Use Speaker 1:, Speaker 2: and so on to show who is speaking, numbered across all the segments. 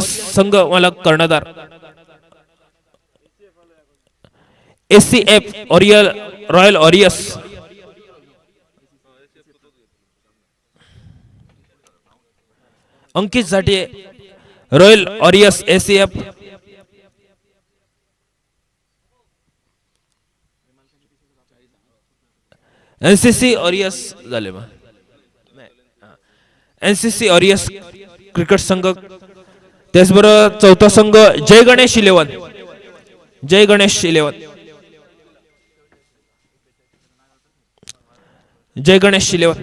Speaker 1: संघ मला कर्णधार। एस सी एफ़ ऑरियल रॉयल ऑरियस अंकित साठी Royal Aureus S C F NCC Aureus झाले एनसीसी ऑरियस क्रिकेट संघ त्याचबरोबर चौथा संघ Jai Ganesh eleven Jai Ganesh eleven Jai Ganesh eleven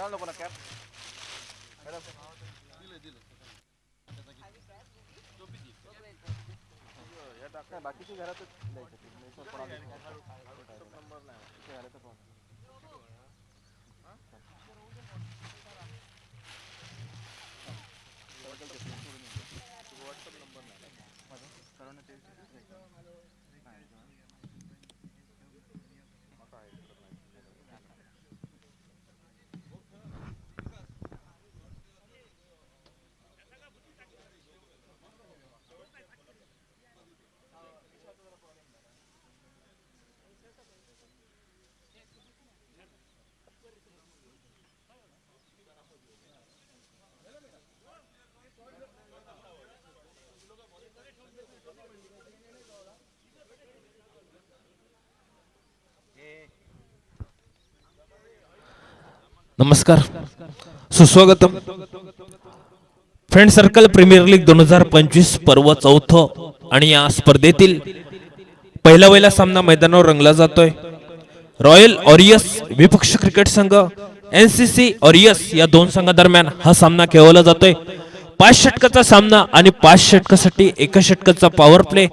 Speaker 2: द्यायला नको ना कॅप बाकीची घरातच द्यायचं
Speaker 1: नमस्कार. सुस्वागतम. फ्रेंड सर्कल प्रीमियर लीग दोन हजार पंचवीस पर्व चौथं आणि या स्पर्धेतील पहिला वहिला सामना मैदानावर रंगला जातोय. रॉयल ऑरियस विपक्ष क्रिकेट संघ एनसीसी ऑरियस या दोन संघादरम्यान हा सामना खेळवला जातोय. पाच षटकाचा सामना आणि पाच षटकासाठी एका षटकाचा पॉवर प्ले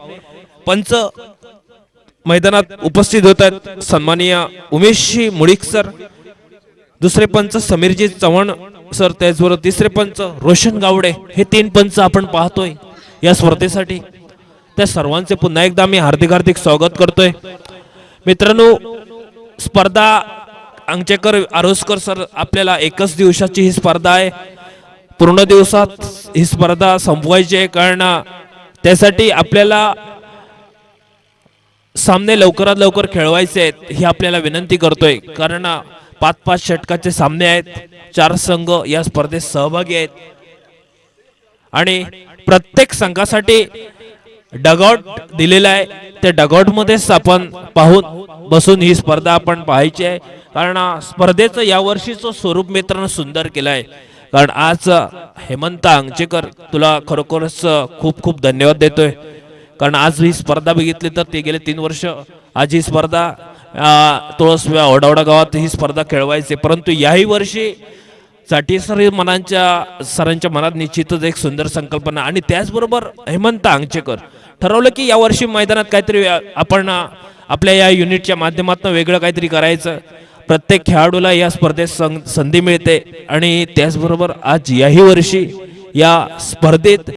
Speaker 1: पंच मैदानात उपस्थित होत आहेत सन्माननीय उमेशजी मुळीक सर दुसरे पंच समीरजी चव्हाण सर त्याचबरोबर तिसरे पंच रोशन गावडे हे तीन पंच आपण पाहतोय या स्पर्धेसाठी. त्या सर्वांचे पुन्हा एकदा मी हार्दिक हार्दिक स्वागत करतोय. मित्रांनो स्पर्धा अंगचेकर आरोसकर सर आपल्याला एकच दिवसाची ही स्पर्धा आहे. पूर्ण दिवसात ही स्पर्धा संपवायची आहे कारण त्यासाठी आपल्याला सामने लवकरात लवकर खेळवायचे आहेत ही आपल्याला विनंती करतोय. कारण पाच पाच षटकाचे सामने आहेत. चार संघ या स्पर्धेत सहभागी आहेत. आणि प्रत्येक संघासाठी डगआउट दिलेला आहे. त्या डगआउट मध्येच आपण पाहून बसून ही स्पर्धा आपण पाहायची आहे. कारण स्पर्धेचं यावर्षीचं स्वरूप मित्रांनो सुंदर केलं आहे. कारण आज हेमंत अंगचेकर तुला खरोखरच खूप खूप धन्यवाद देतोय. कारण आज ही स्पर्धा बघितली तर ते गेले तीन वर्ष. आज ही स्पर्धा अ, तुळस ओढावडा गावात ही स्पर्धा खेळवायचे. परंतु याही वर्षी साठी मनांच्या सरांच्या मनात निश्चितच एक सुंदर संकल्पना आणि त्याचबरोबर हेमंत आंगचेकर ठरवलं की यावर्षी मैदानात काहीतरी आपण आपल्या या युनिटच्या माध्यमातून वेगळं काहीतरी करायचं. प्रत्येक खेळाडूला या स्पर्धेत सं- संधी मिळते आणि त्याचबरोबर आज याही वर्षी या स्पर्धेत